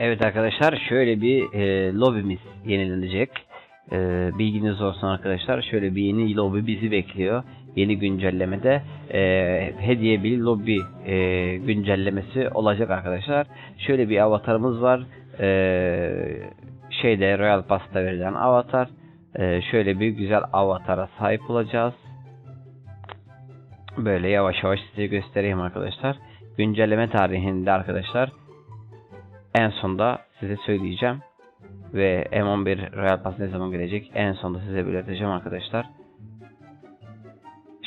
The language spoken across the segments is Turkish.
Evet arkadaşlar şöyle bir e, lobimiz yenilenecek. E, bilginiz olsun arkadaşlar. Şöyle bir yeni lobi bizi bekliyor. Yeni güncellemede e, hediye bir lobi e, güncellemesi olacak arkadaşlar. Şöyle bir avatarımız var. E, şeyde Royal Pass'ta verilen avatar. E, şöyle bir güzel avatara sahip olacağız. Böyle yavaş yavaş size göstereyim arkadaşlar. Güncelleme tarihinde arkadaşlar en sonda size söyleyeceğim. Ve M11 Royal Pass ne zaman gelecek en sonda size belirteceğim arkadaşlar.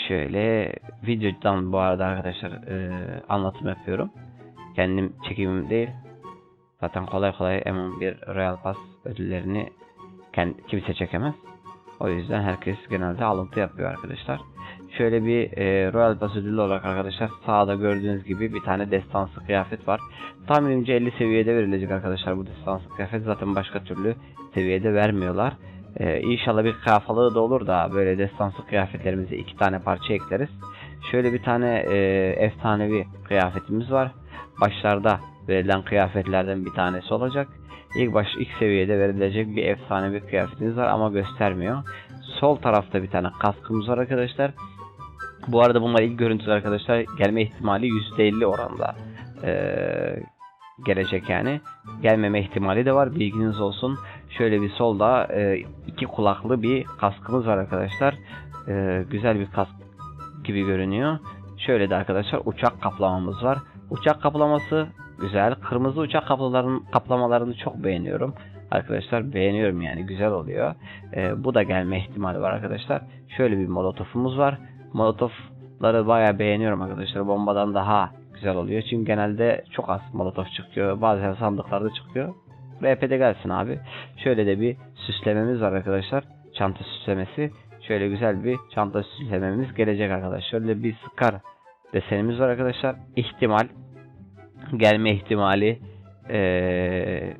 Şöyle videodan bu arada arkadaşlar e, anlatım yapıyorum. Kendim çekimim değil. Zaten kolay kolay M11 Royal Pass ödüllerini kendi, kimse çekemez. O yüzden herkes genelde alıntı yapıyor arkadaşlar. Şöyle bir e, Royal Pass olarak arkadaşlar sağda gördüğünüz gibi bir tane destansı kıyafet var. Tahminimce 50 seviyede verilecek arkadaşlar bu destansı kıyafet. Zaten başka türlü seviyede vermiyorlar. E, inşallah bir kafalığı da olur da böyle destansı kıyafetlerimize iki tane parça ekleriz. Şöyle bir tane e, efsanevi kıyafetimiz var. Başlarda verilen kıyafetlerden bir tanesi olacak. İlk baş ilk seviyede verilecek bir efsanevi kıyafetimiz var ama göstermiyor. Sol tarafta bir tane kaskımız var arkadaşlar. Bu arada bunlar ilk görüntüler arkadaşlar gelme ihtimali %50 oranda ee, gelecek yani. Gelmeme ihtimali de var bilginiz olsun. Şöyle bir solda e, iki kulaklı bir kaskımız var arkadaşlar. E, güzel bir kask gibi görünüyor. Şöyle de arkadaşlar uçak kaplamamız var. Uçak kaplaması güzel. Kırmızı uçak kaplamalarını, kaplamalarını çok beğeniyorum. Arkadaşlar beğeniyorum yani güzel oluyor. E, bu da gelme ihtimali var arkadaşlar. Şöyle bir molotofumuz var. Molotofları bayağı beğeniyorum arkadaşlar. Bombadan daha güzel oluyor. Çünkü genelde çok az molotof çıkıyor. Bazen sandıklarda çıkıyor. RP'de gelsin abi. Şöyle de bir süslememiz var arkadaşlar. Çanta süslemesi. Şöyle güzel bir çanta süslememiz gelecek arkadaşlar. Şöyle bir Scar desenimiz var arkadaşlar. İhtimal gelme ihtimali ee,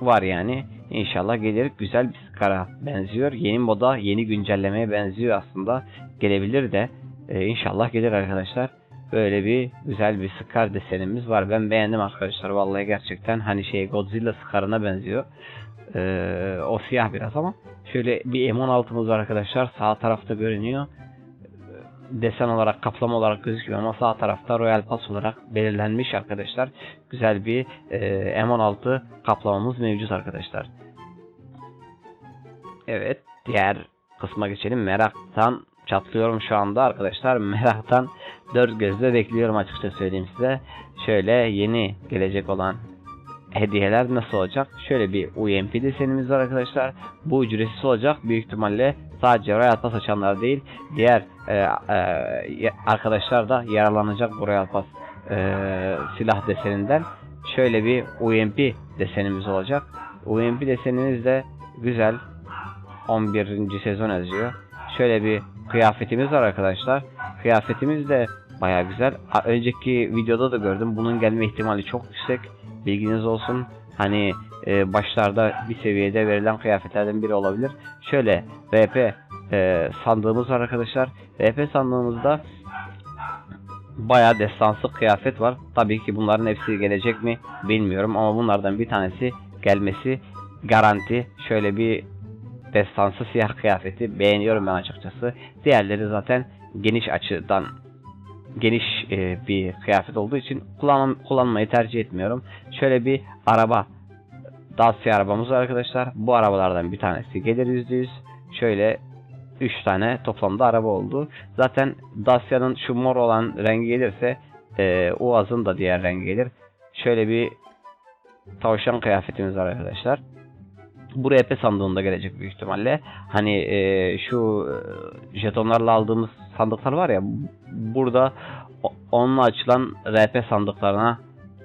var yani. İnşallah gelir. Güzel bir Scar'a benziyor. Yeni moda, yeni güncellemeye benziyor aslında. Gelebilir de. Ee, inşallah gelir arkadaşlar. Böyle bir güzel bir Scar desenimiz var. Ben beğendim arkadaşlar. Vallahi gerçekten hani şey Godzilla Scar'ına benziyor. Ee, o siyah biraz ama. Şöyle bir M16'mız var arkadaşlar. Sağ tarafta görünüyor. Desen olarak kaplama olarak gözüküyor ama sağ tarafta Royal Pass olarak belirlenmiş arkadaşlar. Güzel bir e, M16 kaplamamız mevcut arkadaşlar. Evet diğer kısma geçelim. Meraktan çatlıyorum şu anda arkadaşlar. Meraktan dört gözle bekliyorum açıkça söyleyeyim size. Şöyle yeni gelecek olan hediyeler nasıl olacak? Şöyle bir UMP desenimiz var arkadaşlar. Bu ücretsiz olacak. Büyük ihtimalle sadece Royal Pass açanlar değil, diğer e, e, arkadaşlar da yararlanacak bu Royal Pass e, silah deseninden. Şöyle bir UMP desenimiz olacak. UMP desenimiz de güzel. 11. sezon yazıyor. Şöyle bir kıyafetimiz var arkadaşlar. Kıyafetimiz de baya güzel. Önceki videoda da gördüm. Bunun gelme ihtimali çok yüksek. Bilginiz olsun. Hani e, başlarda bir seviyede verilen kıyafetlerden biri olabilir. Şöyle RP e, sandığımız var arkadaşlar. RP sandığımızda bayağı destansı kıyafet var. Tabii ki bunların hepsi gelecek mi bilmiyorum ama bunlardan bir tanesi gelmesi garanti. Şöyle bir destansı siyah kıyafeti beğeniyorum ben açıkçası. Diğerleri zaten geniş açıdan geniş e, bir kıyafet olduğu için kullan kullanmayı tercih etmiyorum. Şöyle bir araba Dacia arabamız var arkadaşlar. Bu arabalardan bir tanesi gelir %100. Şöyle 3 tane toplamda araba oldu. Zaten Dacia'nın şu mor olan rengi gelirse e, Uaz'ın da diğer rengi gelir. Şöyle bir tavşan kıyafetimiz var arkadaşlar. Bu RP sandığında gelecek büyük ihtimalle. Hani e, şu e, jetonlarla aldığımız sandıklar var ya burada onunla açılan RP sandıklarına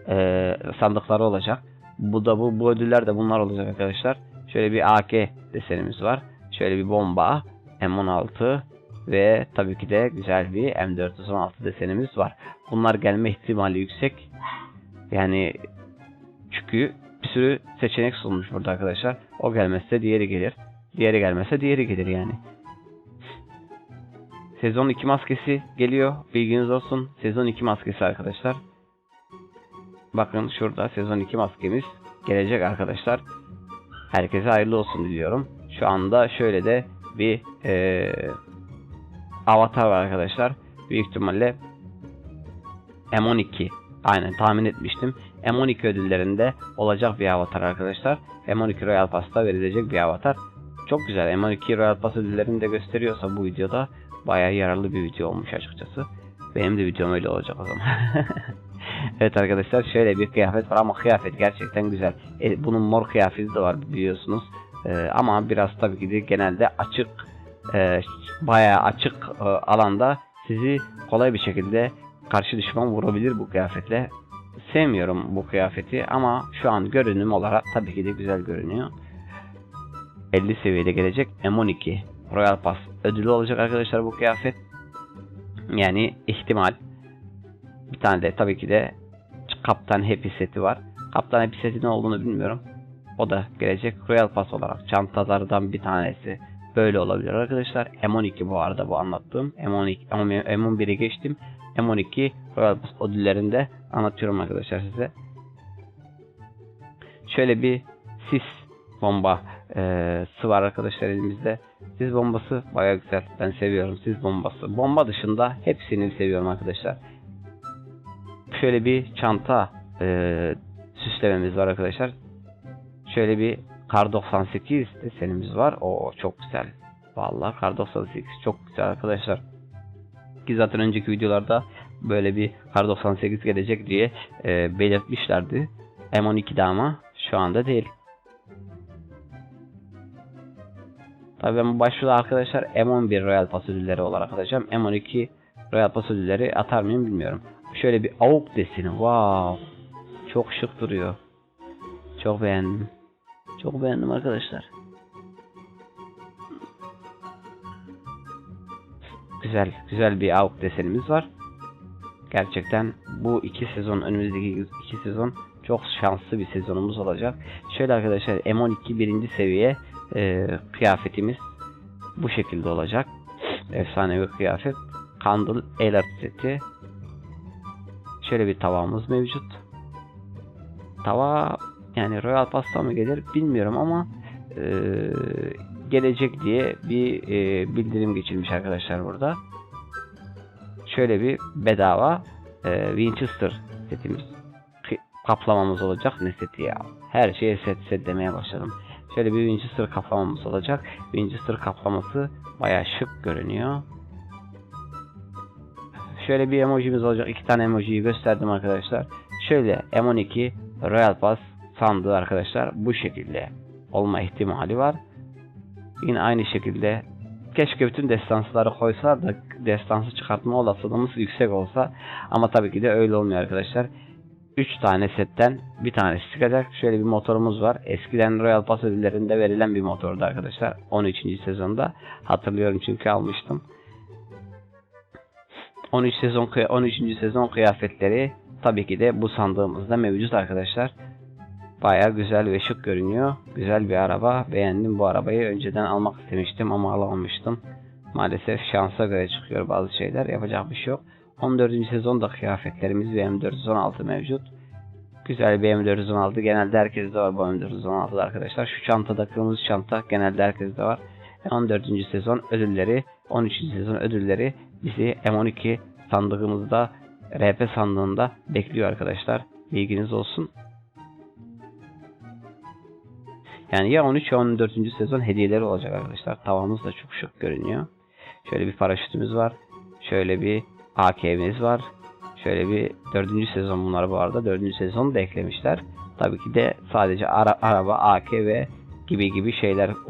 e, sandıkları olacak. Bu da bu, bu ödüller de bunlar olacak arkadaşlar. Şöyle bir AK desenimiz var. Şöyle bir bomba, M16 ve tabii ki de güzel bir M416 desenimiz var. Bunlar gelme ihtimali yüksek. Yani çünkü bir sürü seçenek sunmuş burada arkadaşlar. O gelmezse diğeri gelir. Diğeri gelmezse diğeri gelir yani. Sezon 2 maskesi geliyor. Bilginiz olsun. Sezon 2 maskesi arkadaşlar. bakın şurada sezon 2 maskemiz gelecek arkadaşlar. Herkese hayırlı olsun diliyorum. Şu anda şöyle de bir eee, avatar var arkadaşlar. Büyük ihtimalle M12 aynen tahmin etmiştim. M12 ödüllerinde olacak bir avatar arkadaşlar. M12 Royal Pass'ta verilecek bir avatar. Çok güzel. M12 Royal Pass ödüllerini de gösteriyorsa bu videoda bayağı yararlı bir video olmuş açıkçası. Benim de videom öyle olacak o zaman. evet arkadaşlar şöyle bir kıyafet var ama kıyafet gerçekten güzel. E, bunun mor kıyafeti de var biliyorsunuz. E, ama biraz tabii ki de genelde açık e, bayağı açık e, alanda sizi kolay bir şekilde karşı düşman vurabilir bu kıyafetle. Sevmiyorum bu kıyafeti ama şu an görünüm olarak tabii ki de güzel görünüyor. 50 seviyede gelecek M12 Royal Pass ödülü olacak arkadaşlar bu kıyafet. Yani ihtimal. Bir tane de tabii ki de Kaptan Happy seti var. Kaptan Happy seti ne olduğunu bilmiyorum. O da gelecek Royal Pass olarak çantalardan bir tanesi böyle olabilir arkadaşlar. M12 bu arada bu anlattığım. M12 M11'i geçtim. M12 Royal Pass ödüllerinde anlatıyorum arkadaşlar size. Şöyle bir sis bomba eee var arkadaşlar elimizde. Sis bombası baya güzel. Ben seviyorum sis bombası. Bomba dışında hepsini seviyorum arkadaşlar. Şöyle bir çanta eee, süslememiz var arkadaşlar. Şöyle bir Kar 98 desenimiz var. O çok güzel. Vallahi Kar 98 çok güzel arkadaşlar. Ki zaten önceki videolarda böyle bir Kar 98 gelecek diye e, belirtmişlerdi. M12'de ama şu anda değil. Tabii ben başvuruda arkadaşlar M11 Royal Pass olarak atacağım. M12 Royal Pass atar mıyım bilmiyorum. Şöyle bir avuk deseni. Wow. Çok şık duruyor. Çok beğendim. Çok beğendim arkadaşlar. Güzel, güzel bir AUK desenimiz var. Gerçekten bu iki sezon, önümüzdeki iki sezon çok şanslı bir sezonumuz olacak. Şöyle arkadaşlar M12 birinci seviye e, kıyafetimiz bu şekilde olacak. Efsane bir kıyafet. Candle Alert seti. Şöyle bir tavamız mevcut. Tava yani Royal Pass'ta mı gelir bilmiyorum ama e, gelecek diye bir e, bildirim geçilmiş arkadaşlar burada. Şöyle bir bedava e, Winchester setimiz kaplamamız olacak. Ne seti ya? Her şeye set set demeye başladım. Şöyle bir Winchester kaplamamız olacak. Winchester kaplaması bayağı şık görünüyor. Şöyle bir emojimiz olacak. İki tane emojiyi gösterdim arkadaşlar. Şöyle M12 Royal Pass sandığı arkadaşlar bu şekilde olma ihtimali var. Yine aynı şekilde keşke bütün destansları koysalar da destansı çıkartma olasılığımız yüksek olsa ama tabii ki de öyle olmuyor arkadaşlar. 3 tane setten bir tanesi çıkacak. Şöyle bir motorumuz var. Eskiden Royal Pass ödüllerinde verilen bir motordu arkadaşlar. 13. sezonda. Hatırlıyorum çünkü almıştım. 13 sezon kıya- 13. sezon kıyafetleri tabii ki de bu sandığımızda mevcut arkadaşlar. Baya güzel ve şık görünüyor. Güzel bir araba. Beğendim bu arabayı. Önceden almak istemiştim ama alamamıştım. Maalesef şansa göre çıkıyor bazı şeyler. Yapacak bir şey yok. 14. sezonda kıyafetlerimiz ve M416 mevcut. Güzel bir M416. Genelde herkeste var bu M416 arkadaşlar. Şu çantada kırmızı çanta genelde herkeste var. 14. sezon ödülleri, 13. sezon ödülleri bizi M12 sandığımızda, RP sandığında bekliyor arkadaşlar. Bilginiz olsun. Yani ya 13 ya 14. sezon hediyeleri olacak arkadaşlar. Tavamız da çok şık görünüyor. Şöyle bir paraşütümüz var. Şöyle bir AK'miz var. Şöyle bir 4. sezon bunlar bu arada. 4. sezonu da eklemişler. Tabii ki de sadece ara- araba, AK ve gibi gibi şeyler